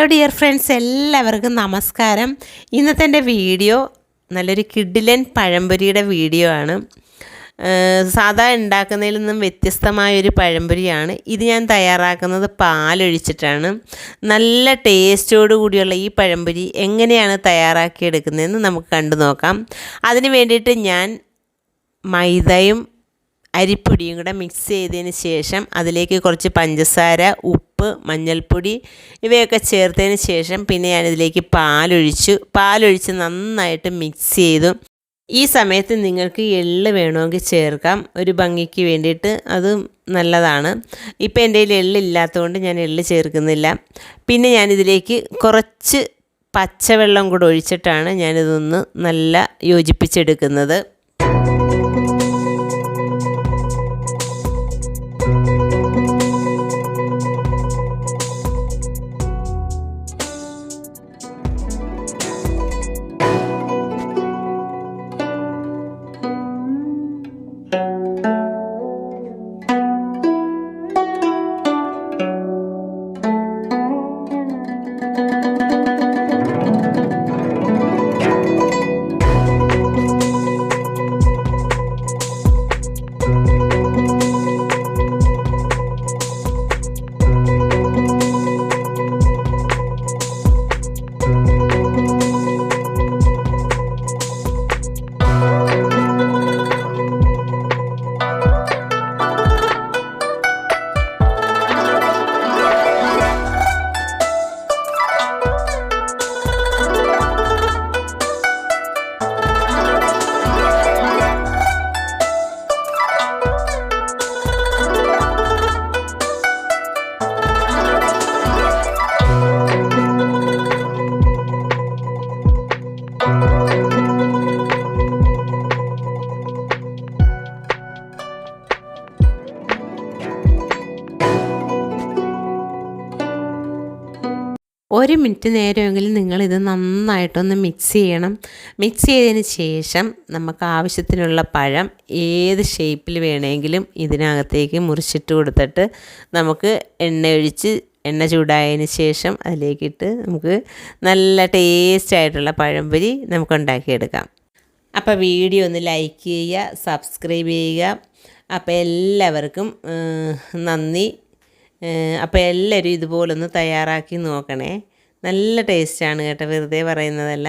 Hello dear friends എല്ലാവർക്കും നമസ്കാരം. ഇന്നത്തെ എന്റെ വീഡിയോ നല്ലൊരു കിഡിലൻ പഴംപൊരിയുടെ വീഡിയോ ആണ്. സാധാ ഉണ്ടാക്കുന്നതിൽ നിന്നും വ്യത്യസ്തമായൊരു പഴംപൊരിയാണ്. ഇത് ഞാൻ തയ്യാറാക്കുന്നത് പാലൊഴിച്ചിട്ടാണ്. നല്ല ടേസ്റ്റോടു കൂടിയുള്ള ഈ പഴംപൊരി എങ്ങനെയാണ് തയ്യാറാക്കിയെടുക്കുന്നതെന്ന് നമുക്ക് കണ്ടു നോക്കാം. അതിന് വേണ്ടിയിട്ട് ഞാൻ മൈദയും അരിപ്പൊടിയും കൂടെ മിക്സ് ചെയ്തതിന് ശേഷം അതിലേക്ക് കുറച്ച് പഞ്ചസാര ഉപ്പ് മഞ്ഞൾപ്പൊടി ഇവയൊക്കെ ചേർത്തതിന് ശേഷം പിന്നെ ഞാനിതിലേക്ക് പാലൊഴിച്ചു. പാലൊഴിച്ച് നന്നായിട്ട് മിക്സ് ചെയ്തു. ഈ സമയത്ത് നിങ്ങൾക്ക് എള്ള് വേണമെങ്കിൽ ചേർക്കാം. ഒരു ഭംഗിക്ക് വേണ്ടിയിട്ട് അത് നല്ലതാണ്. ഇപ്പോൾ എന്റെ കയ്യിൽ എള്ളില്ലാത്തതുകൊണ്ട് ഞാൻ എള്ള് ചേർക്കുന്നില്ല. പിന്നെ ഞാനിതിലേക്ക് കുറച്ച് പച്ചവെള്ളം കൂടെ ഒഴിച്ചിട്ടാണ് ഞാനിതൊന്ന് നല്ല യോജിപ്പിച്ചെടുക്കുന്നത്. ഒരു മിനിറ്റ് നേരമെങ്കിലും നിങ്ങളിത് നന്നായിട്ടൊന്ന് മിക്സ് ചെയ്യണം. മിക്സ് ചെയ്തതിന് ശേഷം നമുക്ക് ആവശ്യത്തിനുള്ള പഴം ഏത് ഷേപ്പിൽ വേണമെങ്കിലും ഇതിനകത്തേക്ക് മുറിച്ചിട്ട് കൊടുത്തിട്ട് നമുക്ക് എണ്ണ ഒഴിച്ച് എണ്ണ ചൂടായതിന് ശേഷം അതിലേക്കിട്ട് നമുക്ക് നല്ല ടേസ്റ്റ് ആയിട്ടുള്ള പഴംപൊരി നമുക്ക് ഉണ്ടാക്കിയെടുക്കാം. അപ്പോൾ വീഡിയോ ഒന്ന് ലൈക്ക് ചെയ്യുക സബ്സ്ക്രൈബ് ചെയ്യുക. അപ്പോൾ എല്ലാവർക്കും നന്ദി. അപ്പോൾ എല്ലാവരും ഇതുപോലൊന്ന് തയ്യാറാക്കി നോക്കണേ. നല്ല ടേസ്റ്റാണ് കേട്ടോ വെറുതെ പറയുന്നതല്ല.